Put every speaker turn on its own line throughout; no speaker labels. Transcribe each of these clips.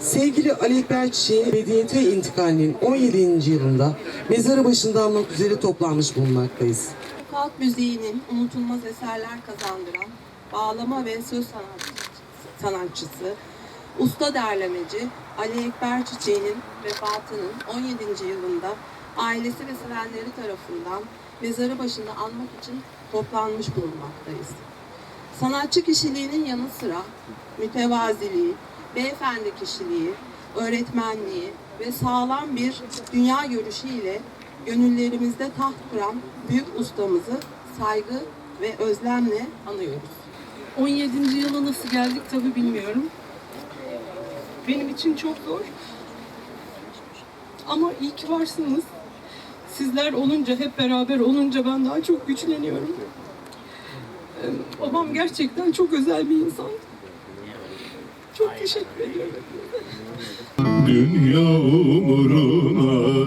Sevgili Ali Ekber Çiçek'in intikalinin 17. yılında mezarı başında anmak üzere toplanmış bulunmaktayız.
Halk müziğinin unutulmaz eserler kazandıran bağlama ve söz sanatçısı, sanatçısı, usta derlemeci Ali Ekber Çiçek'in vefatının 17. yılında ailesi ve sevenleri tarafından mezarı başında anmak için toplanmış bulunmaktayız. Sanatçı kişiliğinin yanı sıra mütevaziliği, beyefendi kişiliği, öğretmenliği ve sağlam bir dünya görüşüyle gönüllerimizde taht kuran büyük ustamızı saygı ve özlemle anıyoruz.
17. yıla nasıl geldik tabi bilmiyorum. Benim için çok zor. Ama iyi ki varsınız. Sizler olunca, hep beraber olunca ben daha çok güçleniyorum. Babam gerçekten çok özel bir insan. Çok teşekkür ediyorum.
Dünya umuruna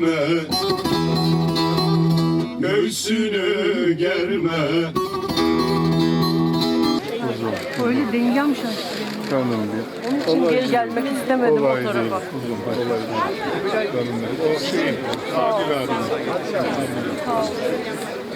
germe Göğsünü germe
Böyle dengem şaştı.
Tamam bir.
Onun için geri gelmek istemedim o
Kolay değil.
tarafa.
Uzun kolay değil. Benim. O şey, adil adil.
Sağ ol.